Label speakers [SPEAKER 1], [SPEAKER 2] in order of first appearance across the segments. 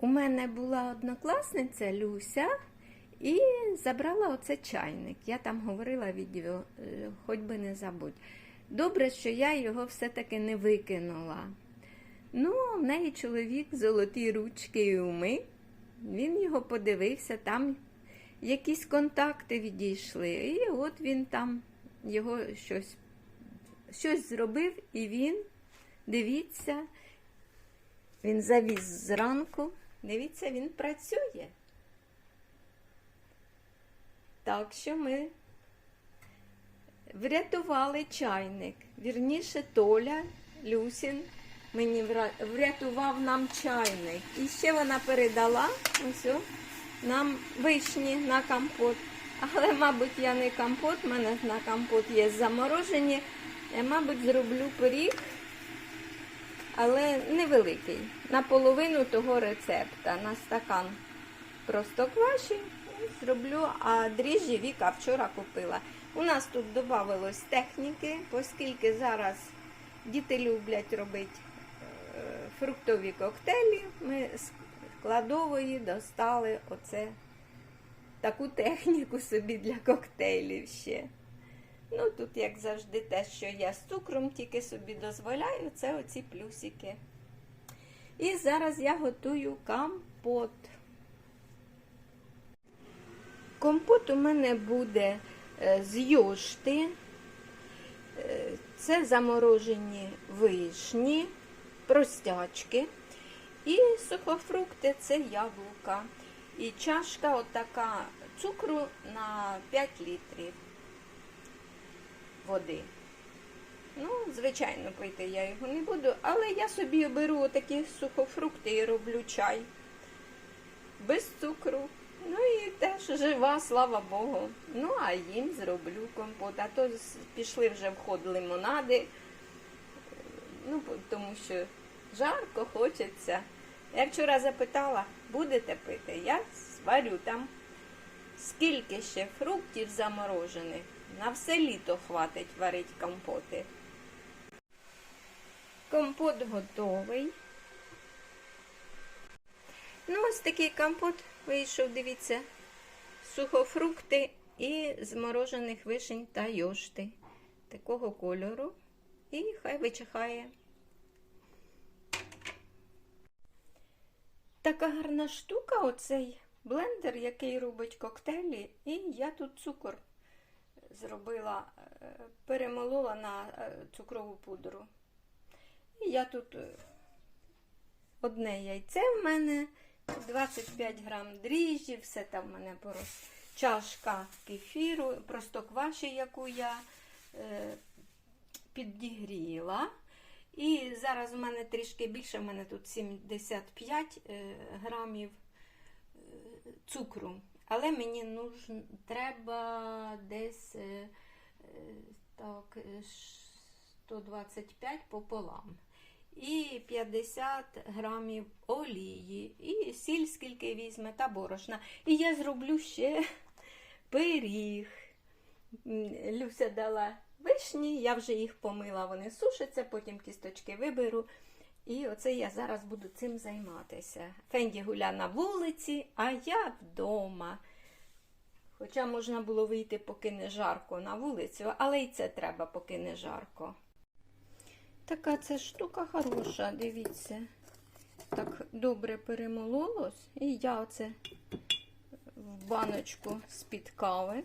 [SPEAKER 1] У мене була однокласниця Люся і забрала оце чайник. Я там говорила відео, хоч би не забудь. Добре, що я його все-таки не викинула. Ну, в неї чоловік золоті ручки і уми. Він його подивився, там якісь контакти відійшли. І от він там його щось, щось зробив, і він, дивіться, він завіз зранку. Дивіться, він працює. Так що ми врятували чайник. Вірніше, Толя Люсін мені врятував нам чайник. І ще вона передала ось нам вишні на компот. Але, мабуть, я не компот, в мене на компот є заморожені. Я, мабуть, зроблю пиріг але невеликий. Наполовину того рецепта на стакан просто зроблю, а дріжджі Віка вчора купила. У нас тут додавалось техніки, оскільки зараз діти люблять робити е, фруктові коктейлі, ми з кладової достали оце таку техніку собі для коктейлів ще. Ну, тут, як завжди, те, що я з цукром тільки собі дозволяю, це оці плюсики. І зараз я готую компот. Компот у мене буде е, з йошти. Е, Це заморожені вишні, простячки. І сухофрукти це яблука. І чашка отака цукру на 5 літрів води. Ну, звичайно, пити я його не буду, але я собі беру такі сухофрукти і роблю чай без цукру. Ну і теж жива, слава Богу. Ну, а їм зроблю компот. А то пішли вже в ход лимонади, ну, тому що жарко хочеться. Я вчора запитала, будете пити? Я сварю там Скільки ще фруктів заморожених? На все літо хватить варить компоти. Компот готовий. Ну, ось такий компот вийшов, дивіться, сухофрукти і зморожених вишень та йошти. Такого кольору. І хай вичихає. Така гарна штука, оцей блендер, який робить коктейлі, і я тут цукор зробила, е, перемолола на е, цукрову пудру. І я тут е, одне яйце в мене, 25 грам дріжджі, все там в мене порос. Чашка кефіру, просто кваші, яку я е, підігріла. І зараз у мене трішки більше, в мене тут 75 е, грамів цукру. Але мені нужн, треба десь е, е, так, е, 125 пополам. І 50 грамів олії, і сіль скільки візьме, та борошна. І я зроблю ще пиріг. Люся дала вишні, я вже їх помила, вони сушаться, потім кісточки виберу. І оце я зараз буду цим займатися. Фенді гуля на вулиці, а я вдома. Хоча можна було вийти, поки не жарко на вулицю, але і це треба, поки не жарко. Така це штука хороша, дивіться. Так добре перемололось. І я оце в баночку з-під кави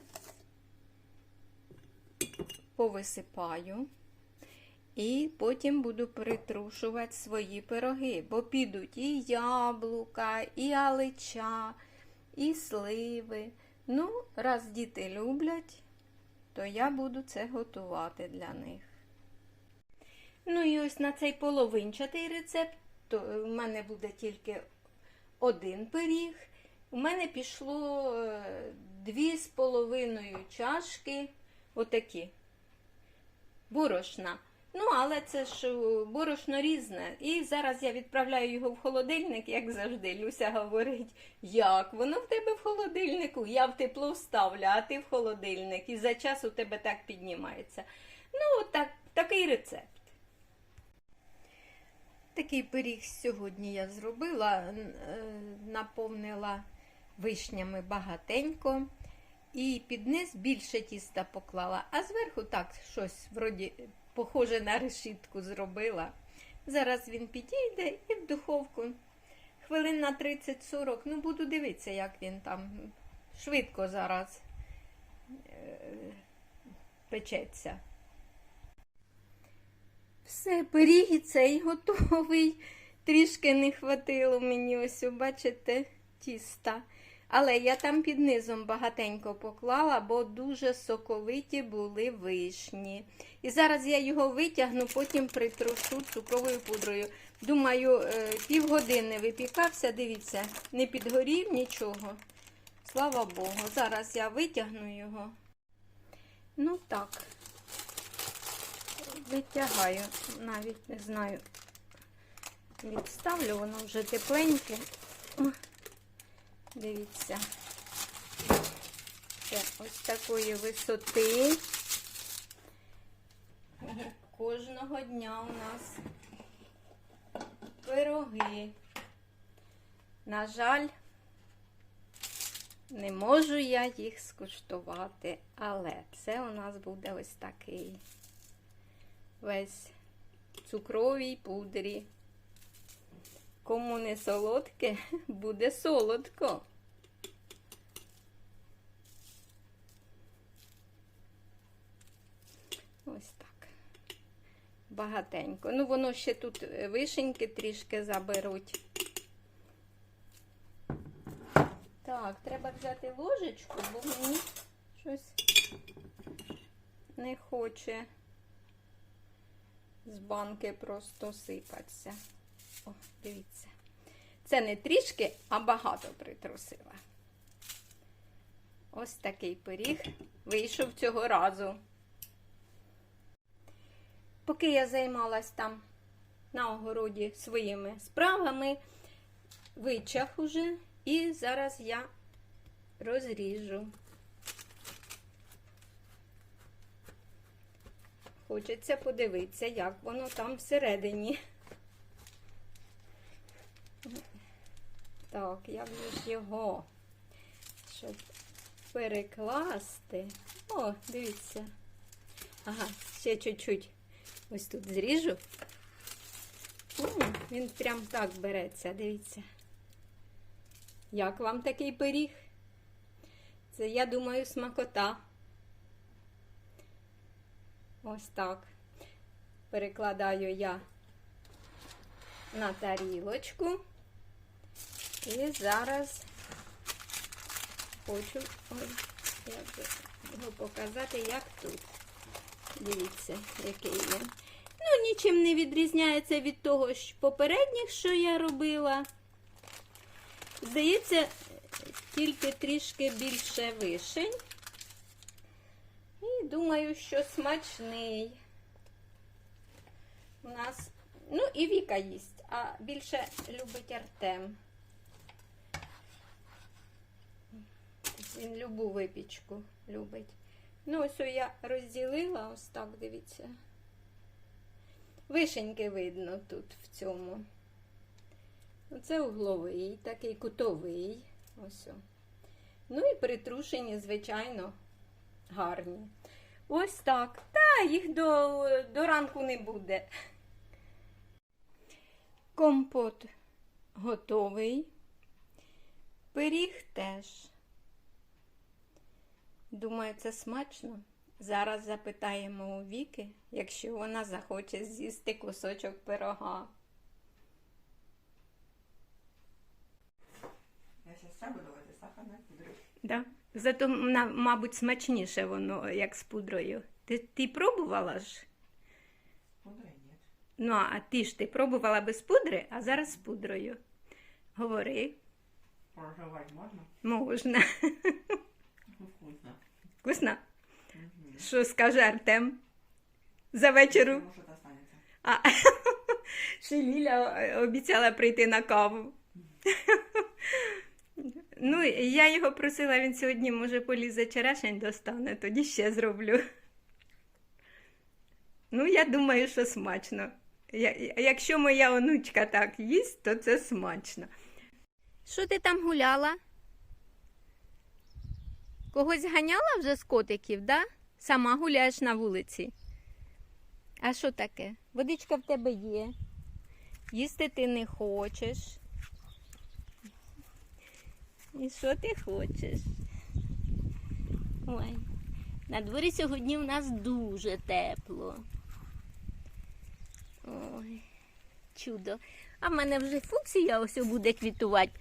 [SPEAKER 1] повисипаю. І потім буду притрушувати свої пироги, бо підуть і яблука, і алича, і сливи. Ну, раз діти люблять, то я буду це готувати для них. Ну і ось на цей половинчатий рецепт, то в мене буде тільки один пиріг. У мене пішло е, дві з половиною чашки, отакі, борошна. Ну, але це ж е, борошно різне. І зараз я відправляю його в холодильник, як завжди. Люся говорить, як воно в тебе в холодильнику? Я в тепло вставлю, а ти в холодильник. І за час у тебе так піднімається. Ну, так, такий рецепт. Такий пиріг сьогодні я зробила, е, наповнила вишнями багатенько. І під низ більше тіста поклала, а зверху так щось вроді похоже на решітку зробила. Зараз він підійде і в духовку. Хвилин на 30-40. Ну, буду дивитися, як він там швидко зараз е, печеться. Все, пиріг і цей готовий. Трішки не хватило мені ось, бачите, тіста. Але я там під низом багатенько поклала, бо дуже соковиті були вишні. І зараз я його витягну, потім притрушу цукровою пудрою. Думаю, е, півгодини випікався, дивіться, не підгорів нічого. Слава Богу. Зараз я витягну його. Ну так, витягаю, навіть не знаю. Відставлю, воно вже тепленьке. Дивіться. Це ось такої висоти. Кожного дня у нас пироги. На жаль, не можу я їх скуштувати, але це у нас буде ось такий весь цукровій пудрі. Кому не солодке, буде солодко. Ось так. Багатенько. Ну, воно ще тут е, вишеньки трішки заберуть. Так, треба взяти ложечку, бо мені щось не хоче з банки просто сипатися. О, дивіться. Це не трішки, а багато притрусила. Ось такий пиріг вийшов цього разу. Поки я займалась там на огороді своїми справами, вичах уже, і зараз я розріжу. Хочеться подивитися, як воно там всередині. Так, як же його, щоб перекласти. О, дивіться. Ага, ще чуть-чуть ось тут зріжу. М, він прям так береться, дивіться. Як вам такий пиріг? Це, я думаю, смакота. Ось так. Перекладаю я на тарілочку. І зараз хочу його показати, як тут. Дивіться, який він. Ну, нічим не відрізняється від того що попередніх, що я робила. Здається, тільки трішки більше вишень. І думаю, що смачний. У нас, ну, і Віка їсть, а більше любить Артем. Він любу випічку любить. Ну, ось я розділила, ось так, дивіться. Вишеньки видно тут в цьому. Оце угловий, такий кутовий. Ось. Ну і притрушені, звичайно, гарні. Ось так. Та їх до, до ранку не буде. Компот готовий. Пиріг теж. Думаю, це смачно. Зараз запитаємо у Віки, якщо вона захоче з'їсти кусочок пирога.
[SPEAKER 2] Я сейчас чай буду варить сахарной пудрой.
[SPEAKER 1] Да? Зато, мабуть, смачніше воно, як з пудрою. Ти, ти пробувала ж?
[SPEAKER 2] Пудрой нет.
[SPEAKER 1] Ну, а ти ж ти пробувала без пудри, а зараз з пудрою. Говори,
[SPEAKER 2] Проживать можно?
[SPEAKER 1] можна.
[SPEAKER 2] Ну, Вкусно.
[SPEAKER 1] Вкусно? Що скаже Артем? За вечору. А ще Ліля е, обіцяла прийти на каву. Ну, я його просила, він сьогодні, може, полізе черешень достане, тоді ще зроблю. Ну, я думаю, що смачно. Я- Якщо моя онучка так їсть, то це смачно. Що ти там гуляла? Когось ганяла вже з котиків, да? Сама гуляєш на вулиці. А що таке? Водичка в тебе є. Їсти ти не хочеш. І що ти хочеш? Ой, на дворі сьогодні у нас дуже тепло. Ой, чудо. А в мене вже фуксія ось буде квітувати.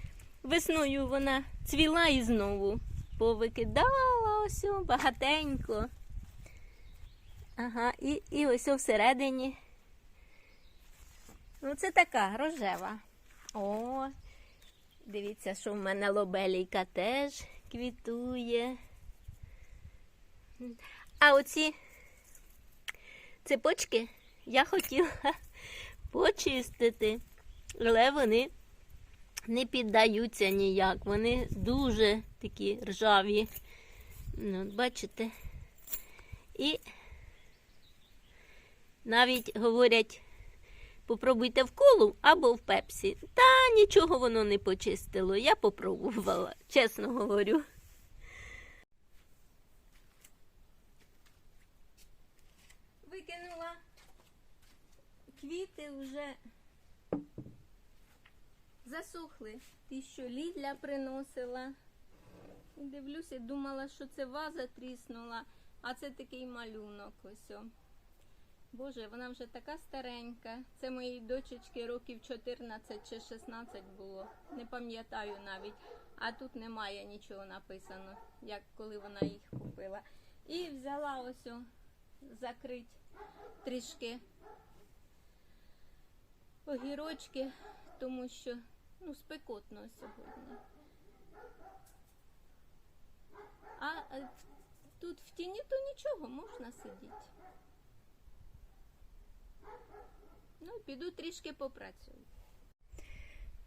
[SPEAKER 1] Весною вона цвіла і знову повикидала ось багатенько. Ага, і, і ось всередині. Ну, це така рожева. О, дивіться, що в мене лобелійка теж квітує. А оці цепочки я хотіла почистити, але вони не піддаються ніяк. Вони дуже такі ржаві. Ну, бачите? І навіть говорять, попробуйте в колу або в пепсі. Та нічого воно не почистило. Я попробувала, чесно говорю. Викинула квіти вже засохли. Ті, що Лідля приносила. Дивлюся, думала, що це ваза тріснула, а це такий малюнок ось. Боже, вона вже така старенька. Це моїй дочечки років 14 чи 16 було. Не пам'ятаю навіть. А тут немає нічого написано, як коли вона їх купила. І взяла ось о, закрить трішки огірочки, тому що ну, спекотно сьогодні. А тут в тіні то нічого, можна сидіти. Ну, піду трішки попрацюю.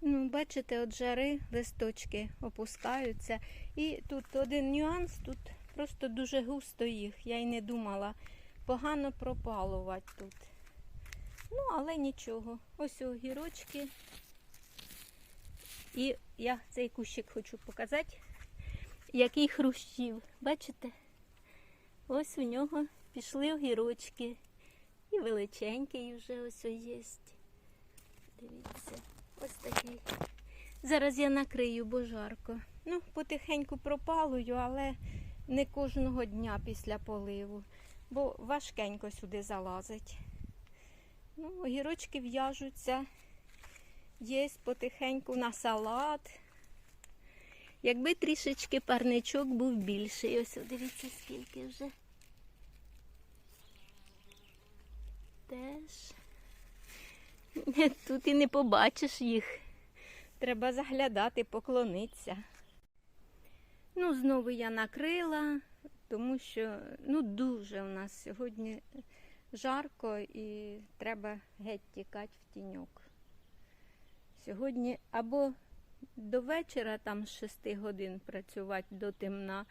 [SPEAKER 1] Ну, бачите, от жари листочки опускаються. І тут один нюанс, тут просто дуже густо їх. Я й не думала погано пропалувати тут. Ну, але нічого. Ось огірочки. І я цей кущик хочу показати, який хрущів. Бачите? Ось у нього пішли огірочки. І величенький вже ось є. Дивіться, ось такий. Зараз я накрию, бо жарко. Ну, потихеньку пропалую, але не кожного дня після поливу, бо важкенько сюди залазить. Ну, огірочки в'яжуться. Є потихеньку на салат. Якби трішечки парничок був більший. Ось, дивіться, скільки вже. Теж. Тут і не побачиш їх. Треба заглядати, поклонитися. Ну, знову я накрила, тому що ну, дуже у нас сьогодні жарко і треба геть тікати в тіньок. Сьогодні або до вечора, там з 6 годин працювати до темна,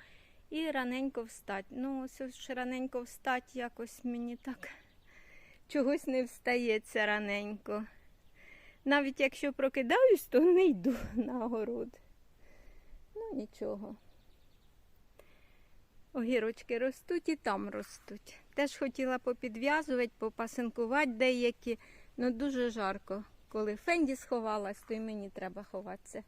[SPEAKER 1] і раненько встати. Ну, ось раненько встати якось мені так чогось не встається раненько. Навіть якщо прокидаюсь, то не йду на огород. Ну, нічого. Огірочки ростуть і там ростуть. Теж хотіла попідв'язувати, попасинкувати деякі, але дуже жарко. Коли Фенді сховалась, то й мені треба ховатися.